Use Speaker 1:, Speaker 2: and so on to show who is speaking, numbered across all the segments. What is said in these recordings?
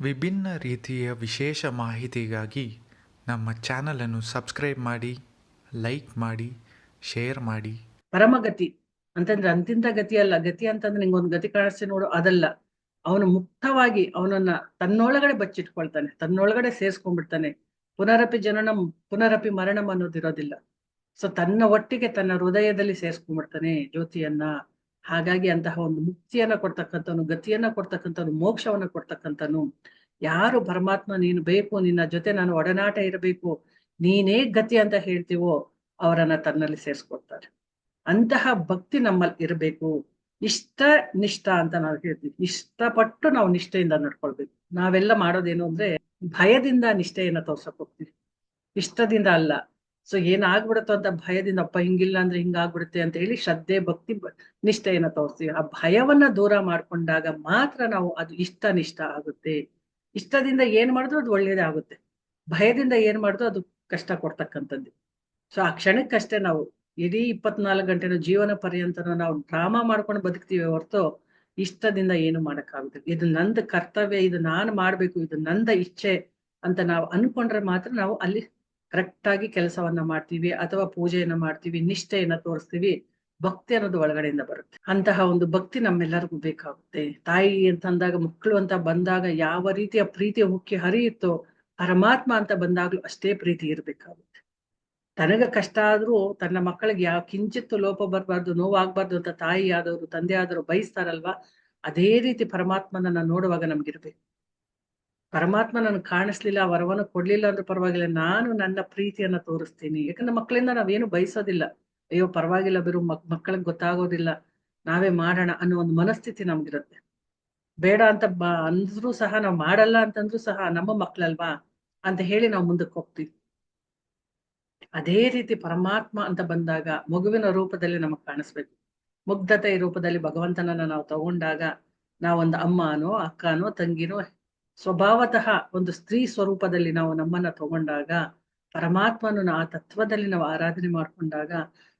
Speaker 1: ವಿಭಿನ್ನ ರೀತಿಯ ವಿಶೇಷ ಮಾಹಿತಿಗಾಗಿ ನಮ್ಮ ಚಾನಲನ್ನು ಸಬ್ಸ್ಕ್ರೈಬ್ ಮಾಡಿ, ಲೈಕ್ ಮಾಡಿ, ಶೇರ್ ಮಾಡಿ.
Speaker 2: ಪರಮಗತಿ ಅಂತಂದ್ರೆ ಅಂತಿಂತ ಗತಿ ಅಲ್ಲ. ಗತಿ ಅಂತಂದ್ರೆ ನಿಂಗೊಂದು ಗತಿ ಕಾಣಿಸ್ತಿ ನೋಡು, ಅದಲ್ಲ. ಅವನು ಮುಕ್ತವಾಗಿ ಅವನನ್ನ ತನ್ನೊಳಗಡೆ ಬಚ್ಚಿಟ್ಕೊಳ್ತಾನೆ, ತನ್ನೊಳಗಡೆ ಸೇರಿಸ್ಕೊಂಡ್ಬಿಡ್ತಾನೆ. ಪುನರಪಿ ಜನನ, ಪುನರಪಿ ಮರಣಂ ಅನ್ನೋದಿರೋದಿಲ್ಲ. ಸೊ ತನ್ನ ಒಟ್ಟಿಗೆ ತನ್ನ ಹೃದಯದಲ್ಲಿ ಸೇರಿಸ್ಕೊಂಡ್ಬಿಡ್ತಾನೆ ಜ್ಯೋತಿಯನ್ನ. ಹಾಗಾಗಿ ಅಂತಹ ಒಂದು ಮುಕ್ತಿಯನ್ನ ಕೊಡ್ತಕ್ಕಂಥವನು, ಗತಿಯನ್ನ ಕೊಡ್ತಕ್ಕಂಥವನು, ಮೋಕ್ಷವನ್ನ ಕೊಡ್ತಕ್ಕಂಥನು ಯಾರು ಪರಮಾತ್ಮ ನೀನು ಬೇಕು, ನಿನ್ನ ಜೊತೆ ನಾನು ಒಡನಾಟ ಇರಬೇಕು, ನೀನೇ ಗತಿ ಅಂತ ಹೇಳ್ತೀವೋ, ಅವರನ್ನ ತನ್ನಲ್ಲಿ ಸೇರಿಸ್ಕೊಡ್ತಾರೆ. ಅಂತಹ ಭಕ್ತಿ ನಮ್ಮಲ್ಲಿ ಇರಬೇಕು. ಇಷ್ಟ ನಿಷ್ಠ ಅಂತ ನಾವು ಹೇಳ್ತೀವಿ. ಇಷ್ಟಪಟ್ಟು ನಾವು ನಿಷ್ಠೆಯಿಂದ ನಡ್ಕೊಳ್ಬೇಕು. ನಾವೆಲ್ಲ ಮಾಡೋದೇನು ಅಂದ್ರೆ ಭಯದಿಂದ ನಿಷ್ಠೆಯನ್ನ ತೋರ್ಸಕ್ ಹೋಗ್ತೀವಿ. ಇಷ್ಟದಿಂದ ಅಲ್ಲ. ಸೊ ಏನಾಗ್ಬಿಡತ್ತೋ ಅಂತ ಭಯದಿಂದ, ಅಪ್ಪ, ಹಿಂಗಿಲ್ಲ ಅಂದ್ರೆ ಹಿಂಗಾಗ್ಬಿಡುತ್ತೆ ಅಂತ ಹೇಳಿ ಶ್ರದ್ಧೆ, ಭಕ್ತಿ ನಿಷ್ಠೆಯನ್ನ ತೋರಿಸ್ತೀವಿ ಆ ಭಯವನ್ನ ದೂರ ಮಾಡ್ಕೊಂಡಾಗ ಮಾತ್ರ ನಾವು ಅದು ಇಷ್ಟ ನಿಷ್ಠ ಆಗುತ್ತೆ. ಇಷ್ಟದಿಂದ ಏನ್ ಮಾಡಿದ್ರು ಅದು ಒಳ್ಳೇದೇ ಆಗುತ್ತೆ. ಭಯದಿಂದ ಏನ್ ಮಾಡಿದ್ರು ಅದು ಕಷ್ಟ ಕೊಡ್ತಕ್ಕಂಥದ್ದು. ಸೊ ಆ ಕ್ಷಣಕ್ಕಷ್ಟೇ ನಾವು ಇಡೀ ಇಪ್ಪತ್ನಾಲ್ಕು ಗಂಟೆನ ಜೀವನ ಪರ್ಯಂತನೂ ನಾವು ಡ್ರಾಮಾ ಮಾಡ್ಕೊಂಡು ಬದುಕ್ತೀವಿ ಹೊರತು ಇಷ್ಟದಿಂದ ಏನು ಮಾಡಕ್ಕಾಗುತ್ತೆ ಇದು ನಂದು ಕರ್ತವ್ಯ, ಇದು ನಾನು ಮಾಡ್ಬೇಕು, ಇದು ನಂದ ಇಚ್ಛೆ ಅಂತ ನಾವು ಅನ್ಕೊಂಡ್ರೆ ಮಾತ್ರ ನಾವು ಅಲ್ಲಿ ಕರೆಕ್ಟ್ ಆಗಿ ಕೆಲಸವನ್ನ ಮಾಡ್ತೀವಿ ಅಥವಾ ಪೂಜೆಯನ್ನ ಮಾಡ್ತೀವಿ, ನಿಷ್ಠೆಯನ್ನ ತೋರಿಸ್ತೀವಿ, ಭಕ್ತಿ ಅನ್ನೋದು ಒಳಗಡೆಯಿಂದ ಬರುತ್ತೆ. ಅಂತಹ ಒಂದು ಭಕ್ತಿ ನಮ್ಮೆಲ್ಲರಿಗೂ ಬೇಕಾಗುತ್ತೆ. ತಾಯಿ ಅಂತಂದಾಗ ಮಕ್ಕಳು ಅಂತ ಬಂದಾಗ ಯಾವ ರೀತಿಯ ಪ್ರೀತಿ ಮುಖ್ಯ ಹರಿಯುತ್ತೋ, ಪರಮಾತ್ಮ ಅಂತ ಬಂದಾಗ್ಲೂ ಅಷ್ಟೇ ಪ್ರೀತಿ ಇರ್ಬೇಕಾಗುತ್ತೆ. ತನಗ ಕಷ್ಟ ಆದ್ರೂ, ತನ್ನ ಮಕ್ಕಳಿಗೆ ಯಾವ ಕಿಂಚಿತ್ತು ಲೋಪ ಬರಬಾರ್ದು, ನೋವಾಗಬಾರ್ದು ಅಂತ ತಾಯಿ ಆದವರು ತಂದೆ ಆದವರು ಬಯಸ್ತಾರಲ್ವಾ, ಅದೇ ರೀತಿ ಪರಮಾತ್ಮನನ್ನ ನೋಡುವಾಗ ನಮ್ಗಿರ್ಬೇಕು. ಪರಮಾತ್ಮ ನನಗೆ ಕಾಣಿಸ್ಲಿಲ್ಲ ವರವನ್ನು ಕೊಡ್ಲಿಲ್ಲ ಅಂದ್ರೆ ಪರವಾಗಿಲ್ಲ, ನಾನು ನನ್ನ ಪ್ರೀತಿಯನ್ನ ತೋರಿಸ್ತೀನಿ. ಯಾಕಂದ್ರೆ ಮಕ್ಕಳಿಂದ ನಾವೇನು ಬಯಸೋದಿಲ್ಲ. ಅಯ್ಯೋ, ಪರವಾಗಿಲ್ಲ ಬಿರು ಮಕ್, ಮಕ್ಕಳಿಗೆ ಗೊತ್ತಾಗೋದಿಲ್ಲ. ನಾವೇ ಮಾಡೋಣ ಅನ್ನೋ ಒಂದು ಮನಸ್ಥಿತಿ ನಮ್ಗಿರುತ್ತೆ. ಬೇಡ ಅಂತ ಬ, ಅಂದ್ರೂ ಸಹ, ನಾವು ಮಾಡಲ್ಲ ಅಂತಂದ್ರೂ ಸಹ, ನಮ್ಮ ಮಕ್ಳಲ್ವಾ? ಅಂತ ಹೇಳಿ ನಾವು ಮುಂದಕ್ಕೆ ಹೋಗ್ತೀವಿ. ಅದೇ ರೀತಿ ಪರಮಾತ್ಮ ಅಂತ ಬಂದಾಗ ಮಗುವಿನ ರೂಪದಲ್ಲಿ ನಮಗ್ ಕಾಣಿಸ್ಬೇಕು. ಮುಗ್ಧತೆಯ ರೂಪದಲ್ಲಿ ಭಗವಂತನನ್ನ ನಾವು ತಗೊಂಡಾಗ ನಾವೊಂದು ಅಮ್ಮನೋ, ಅಕ್ಕನೋ, ತಂಗಿನೋ ಸ್ವಭಾವತಃ ಒಂದು ಸ್ತ್ರೀ ಸ್ವರೂಪದಲ್ಲಿ ನಾವು ನಮ್ಮನ್ನ ತಗೊಂಡಾಗ, ಪರಮಾತ್ಮನ ಆ ತತ್ವದಲ್ಲಿ ನಾವು ಆರಾಧನೆ ಮಾಡ್ಕೊಂಡಾಗ,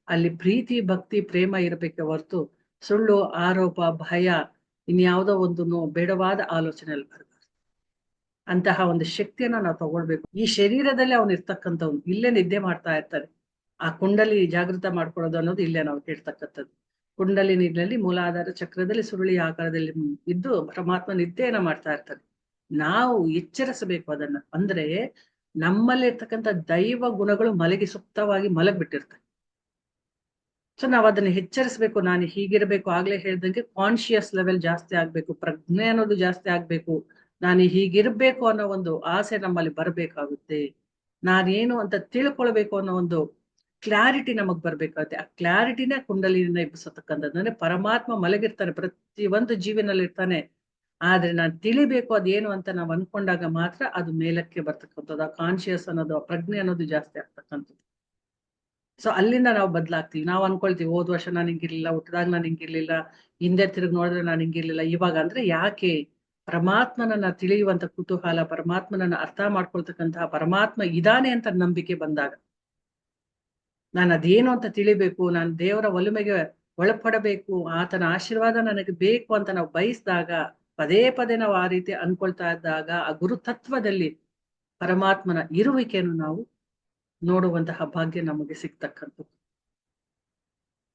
Speaker 2: ಅಲ್ಲಿ ಪ್ರೀತಿ, ಭಕ್ತಿ, ಪ್ರೇಮ ಇರಬೇಕೆ ಹೊರತು ಸುಳ್ಳು, ಆರೋಪ, ಭಯ ಇನ್ಯಾವುದೋ ಒಂದು ಬೇಡವಾದ ಆಲೋಚನೆಯಲ್ಲಿ ಬರಬಾರ್ದು. ಅಂತಹ ಒಂದು ಶಕ್ತಿಯನ್ನ ನಾವು ತಗೊಳ್ಬೇಕು. ಈ ಶರೀರದಲ್ಲಿ ಅವನು ಇರ್ತಕ್ಕಂಥವ್ನು ಇಲ್ಲೇ ನಿದ್ದೆ ಮಾಡ್ತಾ ಇರ್ತಾರೆ. ಆ ಕುಂಡಲಿ ಜಾಗೃತ ಮಾಡ್ಕೊಳ್ಳೋದು ಅನ್ನೋದು ಇಲ್ಲೇ ನಾವು ಕೇಳ್ತಕ್ಕಂಥದ್ದು. ಕುಂಡಲಿ ನೀರಿನಲ್ಲಿ ಮೂಲಾಧಾರ ಚಕ್ರದಲ್ಲಿ ಸುರುಳಿ ಆಕಾರದಲ್ಲಿ ಇದ್ದು ಪರಮಾತ್ಮ ನಿದ್ದೆಯನ್ನ ಮಾಡ್ತಾ ಇರ್ತಾನೆ. ನಾವು ಎಚ್ಚರಿಸಬೇಕು ಅದನ್ನ. ಅಂದ್ರೆ ನಮ್ಮಲ್ಲಿ ಇರ್ತಕ್ಕಂಥ ದೈವ ಗುಣಗಳು ಮಲಗಿ ಸುಪ್ತವಾಗಿ ಮಲಗ್ಬಿಟ್ಟಿರ್ತವೆ. ಸೊ ನಾವ್ ಅದನ್ನ ಎಚ್ಚರಿಸ್ಬೇಕು, ನಾನು ಹೀಗಿರ್ಬೇಕು, ಆಗ್ಲೇ ಹೇಳ್ದಂಗೆ ಕಾನ್ಶಿಯಸ್ ಲೆವೆಲ್ ಜಾಸ್ತಿ ಆಗ್ಬೇಕು, ಪ್ರಜ್ಞೆ ಅನ್ನೋದು ಜಾಸ್ತಿ ಆಗ್ಬೇಕು, ನಾನು ಹೀಗಿರ್ಬೇಕು ಅನ್ನೋ ಒಂದು ಆಸೆ ನಮ್ಮಲ್ಲಿ ಬರಬೇಕಾಗುತ್ತೆ, ನಾನೇನು ಅಂತ ತಿಳ್ಕೊಳ್ಬೇಕು ಅನ್ನೋ ಒಂದು ಕ್ಲಾರಿಟಿ ನಮಗ್ ಬರ್ಬೇಕಾಗುತ್ತೆ. ಆ ಕ್ಲಾರಿಟಿನೇ ಕುಂಡಲಿನ ಎಬ್ಬಿಸತಕ್ಕಂಥದ್ದು ಅಂದ್ರೆ ಪರಮಾತ್ಮ ಮಲಗಿರ್ತಾನೆ ಪ್ರತಿ ಒಂದು ಜೀವಿನಲ್ಲಿ ಇರ್ತಾನೆ ಆದ್ರೆ ನಾನು ತಿಳಿಬೇಕು ಅದೇನು ಅಂತ ನಾವು ಅನ್ಕೊಂಡಾಗ ಮಾತ್ರ ಅದು ಮೇಲಕ್ಕೆ ಬರ್ತಕ್ಕಂಥದ್ದು, ಆ ಕಾನ್ಶಿಯಸ್ ಅನ್ನೋದು, ಆ ಪ್ರಜ್ಞೆ ಅನ್ನೋದು ಜಾಸ್ತಿ ಆಗ್ತಕ್ಕಂಥದ್ದು. ಸೊ ಅಲ್ಲಿಂದ ನಾವು ಬದಲಾಗ್ತೀವಿ. ನಾವು ಅನ್ಕೊಳ್ತೀವಿ, ಹೋದ್ ವರ್ಷ ನಾನು ಹಿಂಗಿರ್ಲಿಲ್ಲ ಹುಟ್ಟಿದಾಗ ನಾನು ಹಿಂಗಿರ್ಲಿಲ್ಲ, ಹಿಂದೆ ತಿರುಗಿ ನೋಡಿದ್ರೆ ನಾನು ಹಿಂಗಿರ್ಲಿಲ್ಲ, ಇವಾಗ ಅಂದ್ರೆ ಯಾಕೆ? ಪರಮಾತ್ಮನನ್ನ ತಿಳಿಯುವಂತ ಕುತೂಹಲ ಪರಮಾತ್ಮನನ್ನ ಅರ್ಥ ಮಾಡ್ಕೊಳ್ತಕ್ಕಂತಹ ಪರಮಾತ್ಮ ಇದಾನೆ ಅಂತ ನಂಬಿಕೆ ಬಂದಾಗ, ನಾನು ಅದೇನು ಅಂತ ತಿಳಿಬೇಕು, ನಾನು ದೇವರ ಒಲುಮೆಗೆ ಒಳಪಡಬೇಕು, ಆತನ ಆಶೀರ್ವಾದ ನನಗೆ ಬೇಕು ಅಂತ ನಾವು ಬಯಸಿದಾಗ ಪದೇ ಪದೇ ನಾವು ಆ ರೀತಿ ಅನ್ಕೊಳ್ತಾ ಇದ್ದಾಗ ಆ ಗುರುತತ್ವದಲ್ಲಿ ಪರಮಾತ್ಮನ ಇರುವಿಕೆಯನ್ನು ನಾವು ನೋಡುವಂತಹ ಭಾಗ್ಯ ನಮಗೆ ಸಿಗ್ತಕ್ಕಂಥದ್ದು.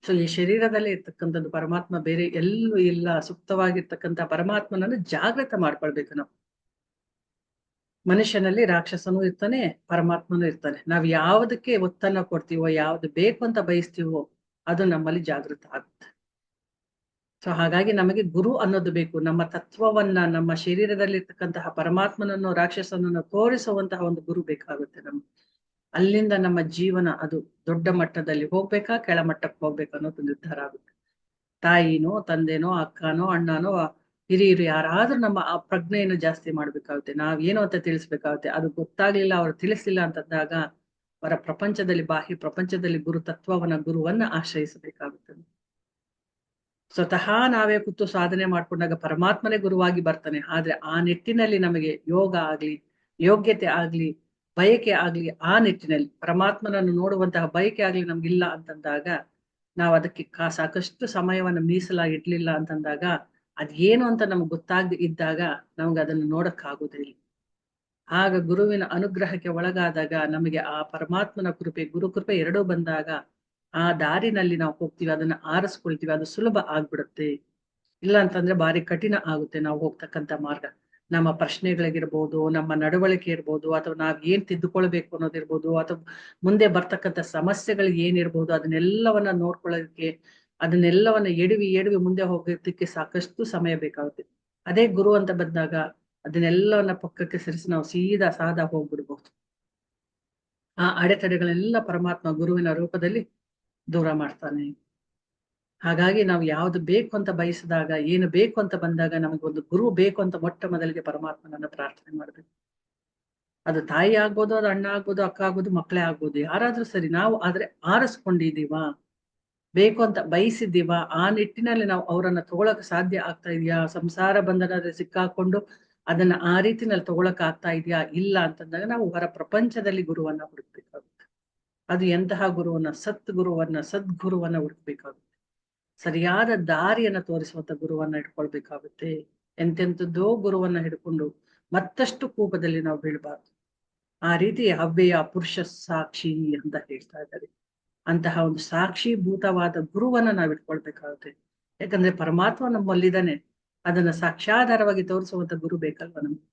Speaker 2: ಸೊ ಈ ಶರೀರದಲ್ಲೇ ಇರ್ತಕ್ಕಂಥದ್ದು ಪರಮಾತ್ಮ ಬೇರೆ ಎಲ್ಲೂ ಇಲ್ಲ, ಸುಪ್ತವಾಗಿರ್ತಕ್ಕಂಥ ಪರಮಾತ್ಮನನ್ನು ಜಾಗೃತ ಮಾಡ್ಕೊಳ್ಬೇಕು ನಾವು. ಮನುಷ್ಯನಲ್ಲಿ ರಾಕ್ಷಸನೂ ಇರ್ತಾನೆ, ಪರಮಾತ್ಮನೂ ಇರ್ತಾನೆ. ನಾವು ಯಾವುದಕ್ಕೆ ಒತ್ತನ್ನ ಕೊಡ್ತೀವೋ, ಯಾವ್ದು ಬೇಕು ಅಂತ ಬಯಸ್ತೀವೋ, ಅದು ನಮ್ಮಲ್ಲಿ ಜಾಗೃತ ಆಗುತ್ತೆ. ಸೊ ಹಾಗಾಗಿ ನಮಗೆ ಗುರು ಅನ್ನೋದು ಬೇಕು. ನಮ್ಮ ತತ್ವವನ್ನ, ನಮ್ಮ ಶರೀರದಲ್ಲಿರ್ತಕ್ಕಂತಹ ಪರಮಾತ್ಮನನ್ನು, ರಾಕ್ಷಸನನ್ನು ತೋರಿಸುವಂತಹ ಒಂದು ಗುರು ಬೇಕಾಗುತ್ತೆ ನಮ್ಗೆ. ಅಲ್ಲಿಂದ ನಮ್ಮ ಜೀವನ ಅದು ದೊಡ್ಡ ಮಟ್ಟದಲ್ಲಿ ಹೋಗ್ಬೇಕಾ ಕೆಳಮಟ್ಟಕ್ಕೆ ಹೋಗ್ಬೇಕು ಅನ್ನೋದು ನಿರ್ಧಾರ ಆಗುತ್ತೆ. ತಾಯಿನೋ, ತಂದೆನೋ, ಅಕ್ಕನೋ, ಅಣ್ಣನೋ, ಹಿರಿಯರು ಯಾರಾದ್ರೂ ನಮ್ಮ ಆ ಪ್ರಜ್ಞೆಯನ್ನು ಜಾಸ್ತಿ ಮಾಡ್ಬೇಕಾಗುತ್ತೆ. ನಾವ್ ಏನು ಅಂತ ತಿಳಿಸ್ಬೇಕಾಗುತ್ತೆ? ಅದು ಗೊತ್ತಾಗ್ಲಿಲ್ಲ, ಅವ್ರು ತಿಳಿಸ್ಲಿಲ್ಲ ಅಂತಂದಾಗ ಅವರ ಪ್ರಪಂಚದಲ್ಲಿ, ಬಾಹ್ಯ ಪ್ರಪಂಚದಲ್ಲಿ ಗುರು ತತ್ವವನ್ನ, ಗುರುವನ್ನ ಆಶ್ರಯಿಸಬೇಕಾಗುತ್ತದೆ ಸ್ವತಃ ನಾವೇ ಕೂತು ಸಾಧನೆ ಮಾಡ್ಕೊಂಡಾಗ ಪರಮಾತ್ಮನೇ ಗುರುವಾಗಿ ಬರ್ತಾನೆ. ಆದ್ರೆ ಆ ನಿಟ್ಟಿನಲ್ಲಿ ನಮಗೆ ಯೋಗ ಆಗ್ಲಿ, ಯೋಗ್ಯತೆ ಆಗ್ಲಿ, ಬಯಕೆ ಆಗ್ಲಿ ಆ ನಿಟ್ಟಿನಲ್ಲಿ ಪರಮಾತ್ಮನನ್ನು ನೋಡುವಂತಹ ಬಯಕೆ ಆಗ್ಲಿ ನಮ್ಗಿಲ್ಲ ಅಂತಂದಾಗ ನಾವು ಅದಕ್ಕೆ ಕಾ ಸಾಕಷ್ಟು ಸಮಯವನ್ನ ಮೀಸಲಾಗಿ ಇಡ್ಲಿಲ್ಲ ಅಂತಂದಾಗ ಅದೇನು ಅಂತ ನಮ್ಗೆ ಗೊತ್ತಾಗದೆ ಇದ್ದಾಗ ನಮ್ಗೆ ಅದನ್ನು ನೋಡಕ್ಕಾಗುದಿಲ್ಲ. ಆಗ ಗುರುವಿನ ಅನುಗ್ರಹಕ್ಕೆ ಒಳಗಾದಾಗ ನಮಗೆ ಆ ಪರಮಾತ್ಮನ ಕೃಪೆ, ಗುರು ಕೃಪೆ ಎರಡೂ ಬಂದಾಗ ಆ ದಾರಿನಲ್ಲಿ ನಾವು ಹೋಗ್ತೀವಿ, ಅದನ್ನ ಆರಿಸ್ಕೊಳ್ತೀವಿ, ಅದು ಸುಲಭ ಆಗ್ಬಿಡುತ್ತೆ. ಇಲ್ಲ ಅಂತಂದ್ರೆ ಭಾರಿ ಕಠಿಣ ಆಗುತ್ತೆ ನಾವು ಹೋಗ್ತಕ್ಕಂಥ ಮಾರ್ಗ. ನಮ್ಮ ಪ್ರಶ್ನೆಗಳಿಗಿರ್ಬೋದು, ನಮ್ಮ ನಡವಳಿಕೆ ಇರ್ಬೋದು, ಅಥವಾ ನಾವ್ ಏನ್ ತಿದ್ದುಕೊಳ್ಬೇಕು ಅನ್ನೋದಿರ್ಬೋದು ಅಥವಾ ಮುಂದೆ ಬರ್ತಕ್ಕಂಥ ಸಮಸ್ಯೆಗಳು ಏನಿರ್ಬೋದು, ಅದನ್ನೆಲ್ಲವನ್ನ ನೋಡ್ಕೊಳ್ಳೋದಕ್ಕೆ, ಅದನ್ನೆಲ್ಲವನ್ನ ಎಡವಿ ಎಡವಿ ಮುಂದೆ ಹೋಗೋದಕ್ಕೆ ಸಾಕಷ್ಟು ಸಮಯ ಬೇಕಾಗುತ್ತೆ. ಅದೇ ಗುರು ಅಂತ ಬಂದಾಗ ಅದನ್ನೆಲ್ಲವನ್ನ ಪಕ್ಕಕ್ಕೆ ಸರಿಸಿ ನಾವು ಸೀದಾ ಸಾದಾ ಹೋಗ್ಬಿಡ್ಬಹುದು ಆ ಅಡೆತಡೆಗಳೆಲ್ಲ ಪರಮಾತ್ಮ ಗುರುವಿನ ರೂಪದಲ್ಲಿ ದೂರ ಮಾಡ್ತಾನೆ. ಹಾಗಾಗಿ ನಾವು ಯಾವ್ದು ಬೇಕು ಅಂತ ಬಯಸಿದಾಗ, ಏನು ಬೇಕು ಅಂತ ಬಂದಾಗ ನಮಗೆ ಒಂದು ಗುರು ಬೇಕು ಅಂತ ಮೊಟ್ಟ ಮೊದಲಿಗೆ ಪರಮಾತ್ಮನನ್ನ ಪ್ರಾರ್ಥನೆ ಮಾಡ್ಬೇಕು. ಅದು ತಾಯಿ ಆಗ್ಬೋದು, ಅದು ಅಣ್ಣ ಆಗ್ಬೋದು, ಅಕ್ಕ ಆಗ್ಬೋದು, ಮಕ್ಕಳೇ ಆಗ್ಬೋದು, ಯಾರಾದ್ರೂ ಸರಿ ನಾವು ಆದ್ರೆ ಆರಿಸ್ಕೊಂಡಿದೀವಾ ಬೇಕು ಅಂತ ಬಯಸಿದ್ದೀವಾ, ಆ ನಿಟ್ಟಿನಲ್ಲಿ ನಾವು ಅವರನ್ನ ತಗೊಳಕ್ ಸಾಧ್ಯ ಆಗ್ತಾ ಇದೆಯಾ, ಸಂಸಾರ ಬಂಧನದಲ್ಲಿ ಸಿಕ್ಕಾಕೊಂಡು ಅದನ್ನ ಆ ರೀತಿನಲ್ಲಿ ತಗೊಳಕ್ ಆಗ್ತಾ ಇದೆಯಾ, ಇಲ್ಲ ಅಂತಂದಾಗ ನಾವು ಹೊರ ಪ್ರಪಂಚದಲ್ಲಿ ಗುರುವನ್ನ ಹುಡುಕ್ಬೇಕಾಗುತ್ತೆ. ಅದು ಎಂತಹ ಗುರುವನ್ನ? ಸತ್ ಗುರುವನ್ನ ಸದ್ಗುರುವನ್ನ ಹುಡುಕ್ಬೇಕಾಗುತ್ತೆ. ಸರಿಯಾದ ದಾರಿಯನ್ನ ತೋರಿಸುವಂತ ಗುರುವನ್ನ ಇಟ್ಕೊಳ್ಬೇಕಾಗುತ್ತೆ ಎಂತೆಂಥದ್ದೋ ಗುರುವನ್ನ ಹಿಡ್ಕೊಂಡು ಮತ್ತಷ್ಟು ಕೂಪದಲ್ಲಿ ನಾವು ಬೀಳ್ಬಾರ್ದು. ಆ ರೀತಿ ಹವ್ಯಯ ಪುರುಷ ಸಾಕ್ಷಿ ಅಂತ ಹೇಳ್ತಾ ಇದ್ದಾರೆ. ಅಂತಹ ಒಂದು ಸಾಕ್ಷಿಭೂತವಾದ ಗುರುವನ್ನ ನಾವ್ ಇಟ್ಕೊಳ್ಬೇಕಾಗುತ್ತೆ ಯಾಕಂದ್ರೆ ಪರಮಾತ್ಮ ನಮ್ಮಲ್ಲಿದ್ದಾನೆ. ಅದನ್ನ ಸಾಕ್ಷಾಧಾರವಾಗಿ ತೋರಿಸುವಂತ ಗುರು ಬೇಕಲ್ವ ನಮ್ಗೆ?